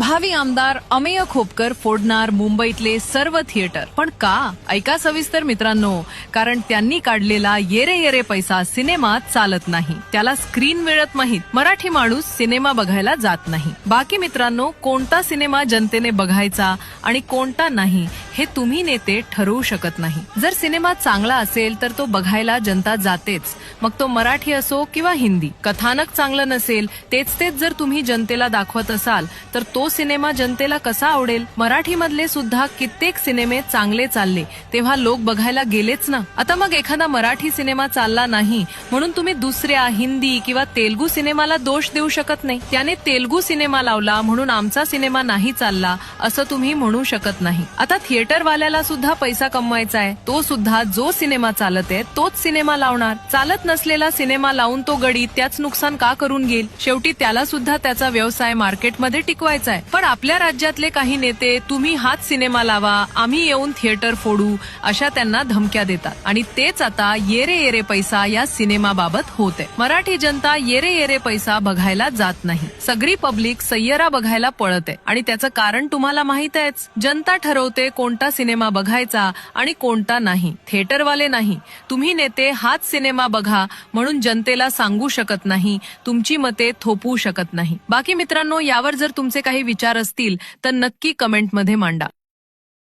भावी आमदार अमेय खोपकर फोडणार मुंबईतले सर्व थिएटर. पण का? ऐका सविस्तर मित्रांनो कारण त्यांनी काढलेला येरे येरे पैसा सिनेमात चालत नाही. त्याला स्क्रीन मिळत नाहीत. मराठी माणूस सिनेमा बघायला जात नाही. बाकी मित्रांनो कोणता सिनेमा जनतेने बघायचा आणि कोणता नाही हे तुम्ही नेते ठरवू शकत नाही. जर सिनेमा चांगला असेल तर तो बघायला जनता जातेच. मग तो मराठी असो किंवा हिंदी कथानक चांगलं नसेल तेच तेच जर तुम्ही जनतेला दाखवत असाल तर तो सिनेमा जनतेला कसा आवडेल? मराठीमधले सुद्धा कित्येक सिनेमे चांगले चालले तेव्हा लोक बघायला गेलेच ना. आता मग एखादा मराठी सिनेमा चालला नाही म्हणून तुम्ही दुसऱ्या हिंदी किंवा तेलगू सिनेमाला दोष देऊ शकत नाही. त्याने तेलगू सिनेमा लावला म्हणून आमचा सिनेमा नाही चालला असं तुम्ही म्हणू शकत नाही. आता थिएटर थिएटरवाल्याला सुद्धा पैसा कमवायचा आहे तो सुद्धा जो सिनेमा चालत आहे तोच सिनेमा लावणार. चालत नसलेला सिनेमा लावून तो गडी त्याच नुकसान का करून घेईल? शेवटी त्याला सुद्धा त्याचा व्यवसाय मार्केटमध्ये टिकवायचा आहे पण आपल्या राज्यातले काही नेते तुम्ही हाच सिनेमा लावा आम्ही येऊन थिएटर फोडू अशा त्यांना धमक्या देतात. आणि तेच आता येरे येरे पैसा या सिनेमाबाबत होते मराठी जनता येरे येरे पैसा बघायला जात नाही. सगळी पब्लिक सय्यरा बघायला पळत आहे आणि त्याचं कारण तुम्हाला माहीत आहेच जनता ठरवते कोणता सिनेमा बघायचा आणि कोणता नाही? थिएटरवाले नाही. तुम्ही नेते हाच सिनेमा बघा म्हणून जनतेला सांगू शकत नाही तुमची मते थोपवू शकत नाही. बाकी मित्रांनो यावर जर तुमचे काही विचार असतील तर नक्की कमेंटमध्ये मांडा.